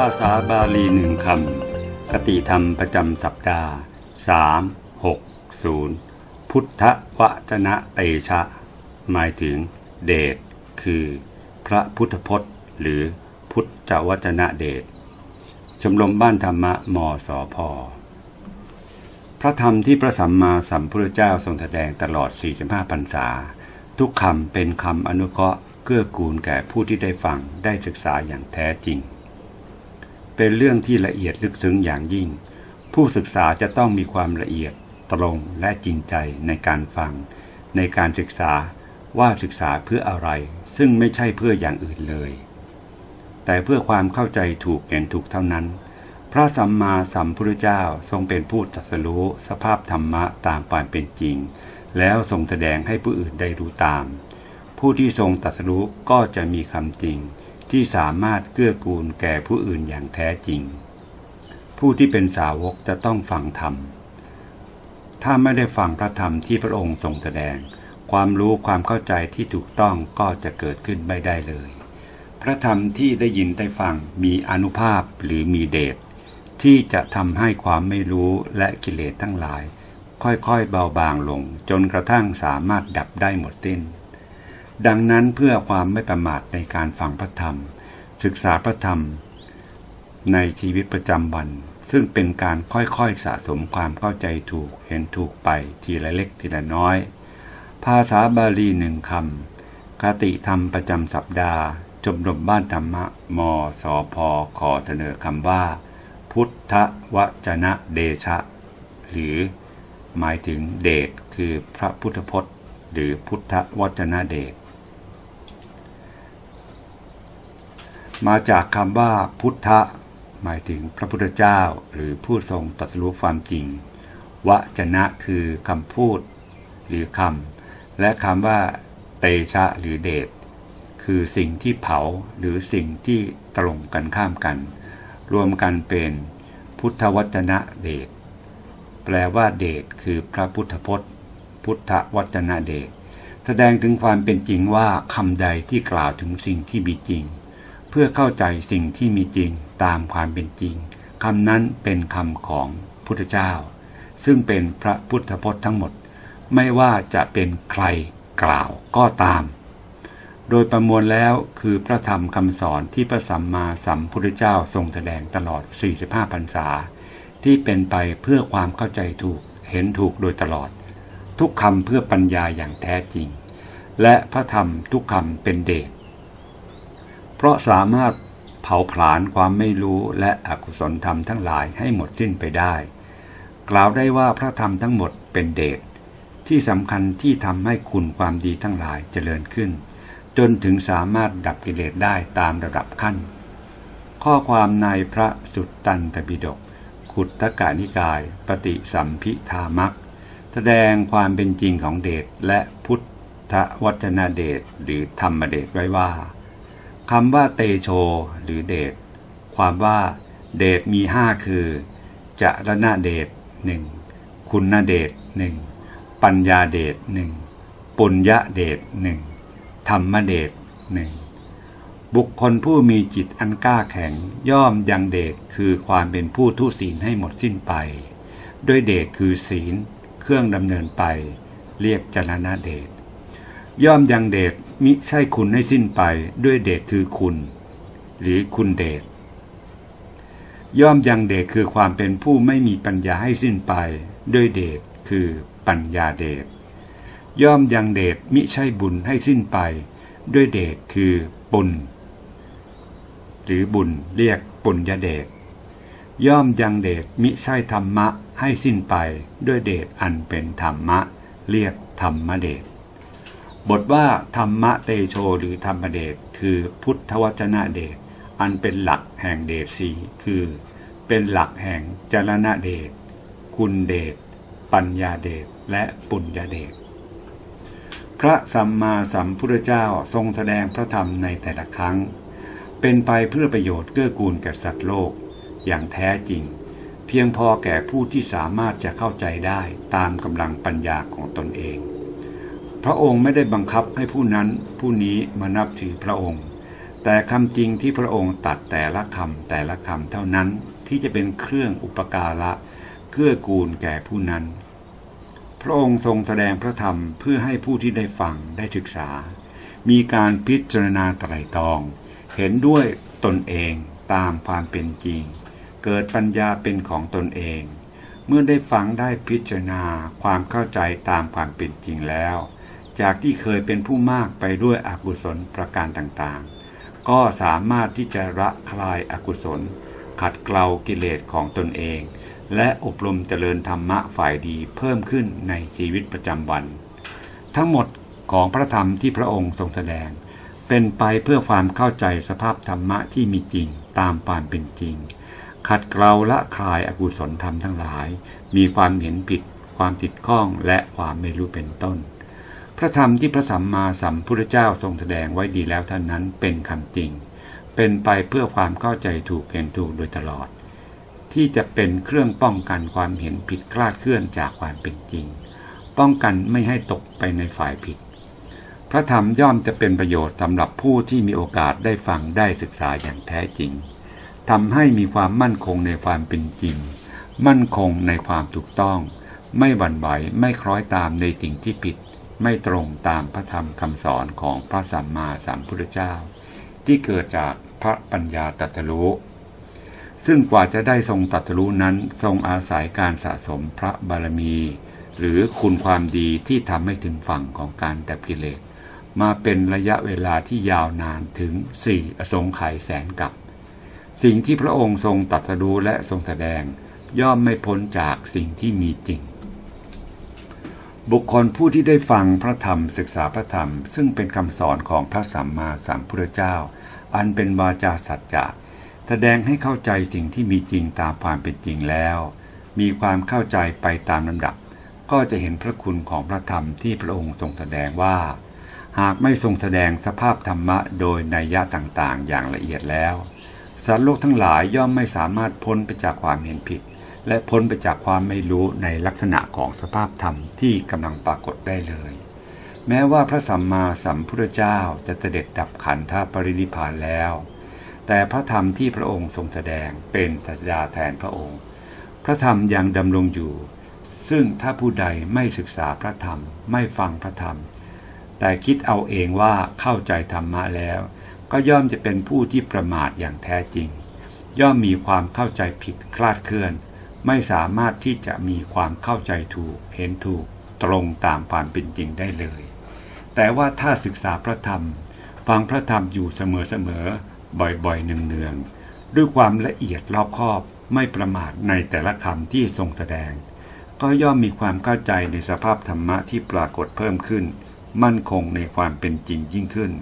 ภาษาบาลีหนึ่งคำคติธรรมประจำสัปดาห์ 3 6 0 พุทธวจนะเตชะ หมายถึงเดชคือ พระพุทธพจน์ หรือพุทธวจนะเดชชมรมบ้านธรรมะมสพพระธรรมที่พระสัมมาสัมพุทธเจ้าทรงแสดงตลอด 45พรรษา ทุกคำเป็นคำอนุเคราะห์เกื้อกูลแก่ผู้ที่ได้ฟังได้ศึกษาอย่างแท้จริง เป็นเรื่องที่ละเอียดลึกซึ้งอย่างยิ่ง ผู้ศึกษาจะต้องมีความละเอียดตรงและจริงใจในการฟัง ในการศึกษาว่าศึกษาเพื่ออะไร ซึ่งไม่ใช่เพื่ออย่างอื่นเลย แต่เพื่อความเข้าใจถูกเห็นถูกเท่านั้น พระสัมมาสัมพุทธเจ้าทรงเป็นผู้ตรัสรู้สภาพธรรมะตามความเป็นจริง แล้วทรงแสดงให้ผู้อื่นได้รู้ตาม ผู้ที่ทรงตรัสรู้ก็จะมีคำจริง ที่สามารถเกื้อกูลแก่ผู้อื่นอย่างแท้จริง ผู้ที่เป็นสาวกจะต้องฟังธรรม ถ้าไม่ได้ฟังพระธรรมที่พระองค์ทรงแสดง ความรู้ความเข้าใจที่ถูกต้องก็จะเกิดขึ้นไม่ได้เลย พระธรรมที่ได้ยินได้ฟังมีอนุภาพหรือมีเดชที่จะทำให้ความไม่รู้และกิเลสทั้งหลาย ค่อยๆเบาบางลงจนกระทั่งสามารถดับได้หมดสิ้น ดังนั้นเพื่อความไม่ประมาทในการฟังพระธรรม ศึกษาพระธรรม ในชีวิตประจำวัน ซึ่งเป็นการค่อยๆสะสมความเข้าใจถูกเห็นถูกไปทีละเล็กทีละน้อย ภาษาบาลีหนึ่งคำคติธรรมประจำสัปดาห์จมรมบ้านธรรมะมสพขอเสนอคำว่า พุทธวจนะเดชะ หรือหมายถึงเดชคือพระพุทธพจน์ หรือพุทธวจนะเดช มาจากคำว่าพุทธะ หมายถึงพระพุทธเจ้า หรือผู้ทรงตรัสรู้ความจริง วจนะคือคำพูด หรือคำและคำว่า เตชะหรือเดชคือสิ่งที่เผาหรือสิ่งที่ตรงกันข้ามกัน รวมกันเป็นพุทธวจนะเดชแปลว่าเดชคือพระพุทธพจน์ พุทธวจนะเดชแสดงถึงความเป็นจริงว่าคำใดที่กล่าวถึงสิ่งที่มีจริง พื่อเข้าใจสิ่งที่มีจริงตามความเป็นจริงคำนั้นเป็นคำของพุทธเจ้า ซึ่งเป็นพระพุทธพจน์ทั้งหมด ไม่ว่าจะเป็นใครกล่าวก็ตาม โดยประมวลแล้วคือพระธรรมคำสอนที่พระสัมมาสัมพุทธเจ้าทรงแสดงตลอด 45พรรษา ที่เป็นไปเพื่อความเข้าใจถูกเห็นถูกโดยตลอด ทุกคำเพื่อปัญญาอย่างแท้จริง และพระธรรมทุกคำเป็นเดช ราะสามารถเผาผลาญความไม่รู้และอกุศลธรรมทั้งหลายให้หมดสิ้นไปได้ กล่าวได้ว่าพระธรรมทั้งหมดเป็นเดชที่สำคัญที่ทำให้คุณความดีทั้งหลายเจริญขึ้น จนถึงสามารถดับกิเลสได้ตามระดับขั้น ข้อความในพระสุตตันตปิฎกขุตกานิกาย ปฏิสัมพิธามักแสดงความเป็นจริงของเดชและพุทธวจนะเดชหรือธรรมเดชไว้ว่า คำว่าเตโช หรือเดชความว่า เดชมีห้าคือจรณเดชหนึ่งคุณเดชหนึ่งปัญญาเดชหนึ่งปุญญาเดชหนึ่งธรรมเดชหนึ่งบุคคลผู้มีจิตอันกล้าแข็งย่อมยังเดชคือความเป็นผู้ทุศีลให้หมดสิ้นไป ด้วยเดชคือศีลเครื่องดำเนินไป เรียกจรณะเดช ย่อมยังเดชมิใช่คุณให้สิ้นไปด้วยเดชคือคุณ หรือคุณเดชย่อมยังเดชคือความเป็นผู้ไม่มีปัญญาให้สิ้นไป ด้วยเดชคือปัญญาเดชย่อมยังเดชมิใช่บุญให้สิ้นไป ด้วยเดชคือปุญหรือบุญเรียกปุญญาเดชย่อมยังเดชมิใช่ธรรมะให้สิ้นไป ด้วยเดชอันเป็นธรรมะ เรียกธรรมเดช บทว่าธรรมะเตโชหรือธรรมเดชคือพุทธวจนะเดชอันเป็นหลักแห่งเดชสีคือ เป็นหลักแห่งจรณะเดชคุณเดชปัญญาเดชและปุญญาเดชพระสัมมาสัมพุทธเจ้าทรงแสดงพระธรรมในแต่ละครั้ง เป็นไปเพื่อประโยชน์เกื้อกูลแก่สัตว์โลก อย่างแท้จริง เพียงพอแก่ผู้ที่สามารถจะเข้าใจได้ตามกำลังปัญญาของตนเอง พระองค์ไม่ได้บังคับให้ผู้นั้นผู้นี้มานับถือพระองค์ แต่คำจริงที่พระองค์ตัดแต่ละคำแต่ละคำเท่านั้นที่จะเป็นเครื่องอุปการะเกื้อกูลแก่ผู้นั้น พระองค์ทรงแสดงพระธรรมเพื่อให้ผู้ที่ได้ฟังได้ศึกษา มีการพิจารณาไตรตรอง เห็นด้วยตนเองตามความเป็นจริง เกิดปัญญาเป็นของตนเอง เมื่อได้ฟังได้พิจารณาความเข้าใจตามความเป็นจริงแล้ว จากที่เคยเป็นผู้มากไปด้วยอกุศลประการต่างๆ ก็สามารถที่จะละคลายอากุศล ขัดเกลากิเลสของตนเอง และอบรมเจริญธรรมะฝ่ายดีเพิ่มขึ้นในชีวิตประจำวัน ทั้งหมดของพระธรรมที่พระองค์ทรงแสดง เป็นไปเพื่อความเข้าใจสภาพธรรมะที่มีจริงตามความเป็นจริง ขัดเกลาละคลายอากุศลธรรมทั้งหลาย มีความเห็นผิด ความติดข้องและความไม่รู้เป็นต้น ระธรรมที่พระสัมมาสัมพุทธเจ้าทรงแสดงไว้ดีแล้วท่านั้นเป็นคำจริง เป็นไปเพื่อความเข้าใจถูกเห็นถูกโดยตลอด ที่จะเป็นเครื่องป้องกันความเห็นผิดคลาดเคลื่อนจากความเป็นจริง ป้องกันไม่ให้ตกไปในฝ่ายผิด พระธรรมย่อมจะเป็นประโยชน์สำหรับผู้ที่มีโอกาสได้ฟังได้ศึกษาอย่างแท้จริงทำให้มีความมั่นคงในความเป็นจริง มั่นคงในความถูกต้อง ไม่หวั่นไหวไม่คล้อยตามในสิ่งที่ผิด ไม่ตรงตามพระธรรมคำสอนของพระสัมมาสัมพุทธเจ้า ที่เกิดจากพระปัญญาตรัสรู้ซึ่งกว่าจะได้ทรงตรัสรู้นั้นทรงอาศัยการสะสมพระบารมี หรือคุณความดีที่ทำให้ถึงฝั่งของการดับกิเลส มาเป็นระยะเวลาที่ยาวนานถึงสี่อสงไขยแสนกับ สิ่งที่พระองค์ทรงตรัสรู้และทรงแสดง ย่อมไม่พ้นจากสิ่งที่มีจริง บุคคลผู้ที่ได้ฟังพระธรรมศึกษาพระธรรม ซึ่งเป็นคำสอนของพระสัมมาสัมพุทธเจ้า อันเป็นวาจาสัจจะแสดงให้เข้าใจสิ่งที่มีจริงตามความเป็นจริงแล้ว มีความเข้าใจไปตามลำดับ ก็จะเห็นพระคุณของพระธรรมที่พระองค์ทรงแสดงว่า หากไม่ทรงแสดงสภาพธรรมะโดยนัยยะต่างๆ อย่างละเอียดแล้วสัตว์โลกทั้งหลายย่อมไม่สามารถพ้นไปจากความเห็นผิด และพ้นไปจากความไม่รู้ในลักษณะของสภาพธรรมที่กำลังปรากฏได้เลย แม้ว่าพระสัมมาสัมพุทธเจ้าจะเสด็จดับขันธปรินิพานแล้ว แต่พระธรรมที่พระองค์ทรงแสดงเป็นสัจญาแทนพระองค์ พระธรรมยังดำรงอยู่ ซึ่งถ้าผู้ใดไม่ศึกษาพระธรรมไม่ฟังพระธรรม แต่คิดเอาเองว่าเข้าใจธรรมะแล้ว ก็ย่อมจะเป็นผู้ที่ประมาทอย่างแท้จริง ย่อมมีความเข้าใจผิดคลาดเคลื่อน ไม่สามารถที่จะมีความเข้าใจถูก เห็นถูกตรงตามความเป็นจริงได้เลย แต่ว่าถ้าศึกษาพระธรรม ฟังพระธรรมอยู่เสมอๆ บ่อยๆ เนืองๆ ด้วยความละเอียดรอบคอบไม่ประมาทในแต่ละคำที่ทรงแสดง ก็ย่อมมีความเข้าใจในสภาพธรรมะที่ปรากฏเพิ่มขึ้น มั่นคงในความเป็นจริงยิ่งขึ้น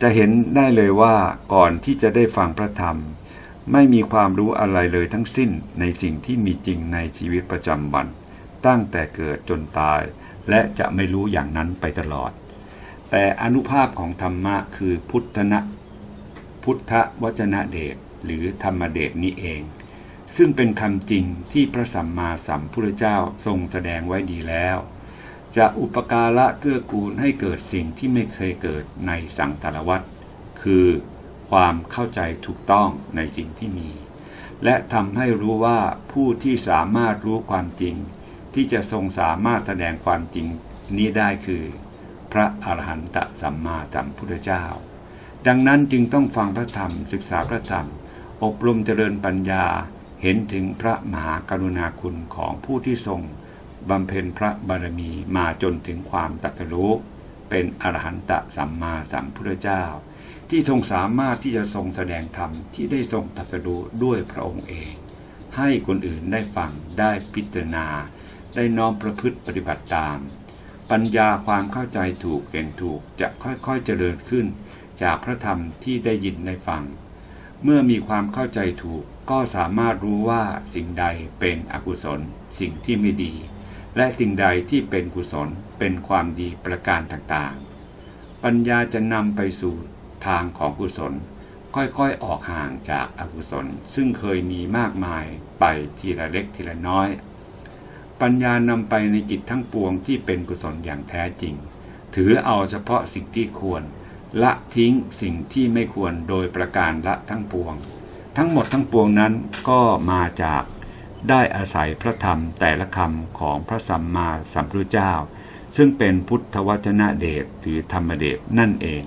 จะเห็นได้เลยว่าก่อนที่จะได้ฟังพระธรรม ไม่มีความรู้อะไรเลยทั้งสิ้นในสิ่งที่มีจริงในชีวิตประจำวัน ตั้งแต่เกิดจนตาย และจะไม่รู้อย่างนั้นไปตลอด แต่อนุภาพของธรรมะคือพุทธนะพุทธวจนะเดชหรือธรรมเดชนี้เอง ซึ่งเป็นคำจริงที่พระสัมมาสัมพุทธเจ้าทรงแสดงไว้ดีแล้ว จะอุปการะเกื้อกูลให้เกิดสิ่งที่ไม่เคยเกิดในสังสารวัฏคือ ความเข้าใจถูกต้องในสิ่งที่มี และทำให้รู้ว่าผู้ที่สามารถรู้ความจริง ที่จะทรงสามารถแสดงความจริงนี้ได้คือ พระอรหันตสัมมาสัมพุทธเจ้า ดังนั้นจึงต้องฟังพระธรรมศึกษาพระธรรม อบรมเจริญปัญญาเห็นถึงพระมหากรุณาคุณของผู้ที่ทรงบำเพ็ญพระบารมีมาจนถึงความตัสรู้เป็นอรหันตสัมมาสัมพุทธเจ้า ที่ทรงสามารถที่จะทรงแสดงธรรมที่ได้ทรงตรัสรู้ด้วยพระองค์เอง ให้คนอื่นได้ฟังได้พิจารณา ได้น้อมประพฤติปฏิบัติตาม ปัญญาความเข้าใจถูกเห็นถูกจะค่อยๆเจริญขึ้น จากพระธรรมที่ได้ยินได้ฟัง เมื่อมีความเข้าใจถูกก็สามารถรู้ว่าสิ่งใดเป็นอกุศล สิ่งที่ไม่ดี และสิ่งใดที่เป็นกุศลเป็นความดีประการต่างๆ ปัญญาจะนำไปสู่ ทางของกุศล ค่อยๆออกห่างจากอกุศล ซึ่งเคยมีมากมายไปทีละเล็กทีละน้อย ปัญญานำไปในจิตทั้งปวงที่เป็นกุศลอย่างแท้จริง ถือเอาเฉพาะสิ่งที่ควร ละทิ้งสิ่งที่ไม่ควรโดยประการละทั้งปวง ทั้งหมดทั้งปวงนั้นก็มาจากได้อาศัยพระธรรมแต่ละคำของพระสัมมาสัมพุทธเจ้า ซึ่งเป็นพุทธวจนะเดชหรือธรรมเดชนั่นเอง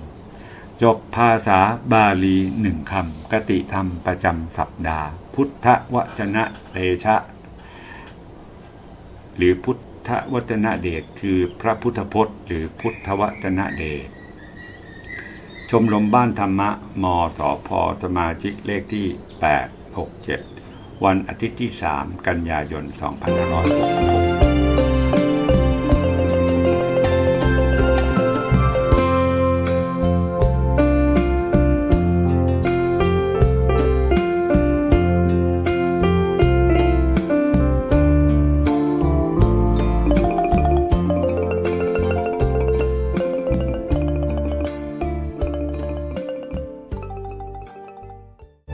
จบภาษาบาลีหนึ่งคำกติธรรมประจำสัปดาห์ พุทธวจนะเตชะ หรือพุทธวจนะเดชคือพระพุทธพจน์ หรือพุทธวจนะเดชชมรมบ้านธรรมะมสพสมาชิกเลขที่ 867 วันอาทิตย์ที่ 3 กันยายน 2566